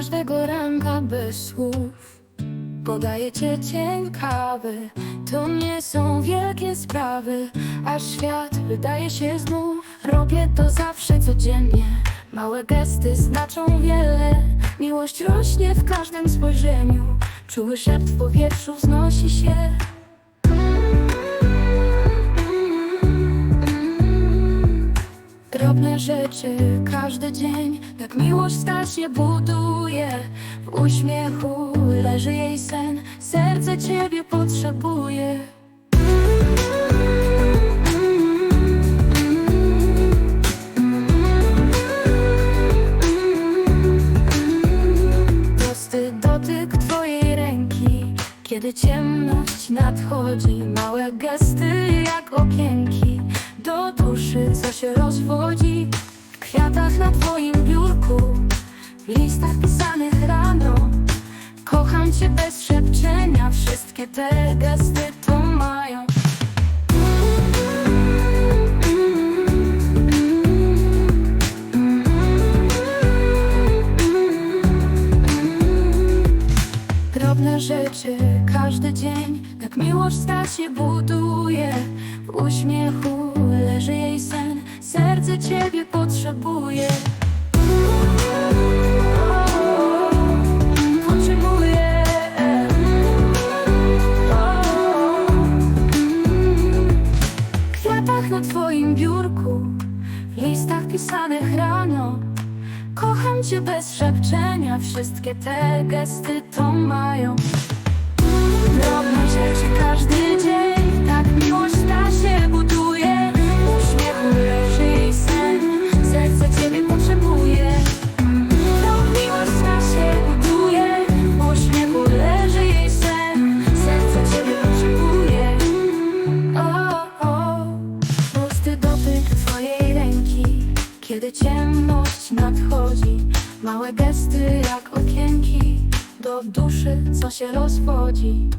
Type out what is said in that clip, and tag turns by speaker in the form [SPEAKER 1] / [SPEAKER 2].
[SPEAKER 1] każdego ranka bez słów. Podaję cię cień kawy To nie są wielkie sprawy A świat wydaje się znów. Robię to zawsze codziennie Małe gesty znaczą wiele. Miłość rośnie w każdym spojrzeniu Czuły szept w powietrzu wznosi się Drobne rzeczy każdy dzień. Jak miłość ta się buduje. W uśmiechu leży jej sen. Serce ciebie potrzebuje. Prosty dotyk twojej ręki. Kiedy ciemność nadchodzi Małe gesty jak kwiatach na twoim biurku. Listach pisanych rano. Kocham cię bez szepczenia. Wszystkie te gesty to mają. Drobne rzeczy każdy dzień Jak miłość ta się buduje. W uśmiechu leży jej sen Serce ciebie potrzebuje. Potrzebuje W kwiatach na twoim biurku W listach pisanych rano Kocham cię bez szepczenia. Wszystkie te gesty to mają. Drobne rzeczy Kiedy ciemność nadchodzi. Małe gesty jak okienki Do duszy, co się rozwodzi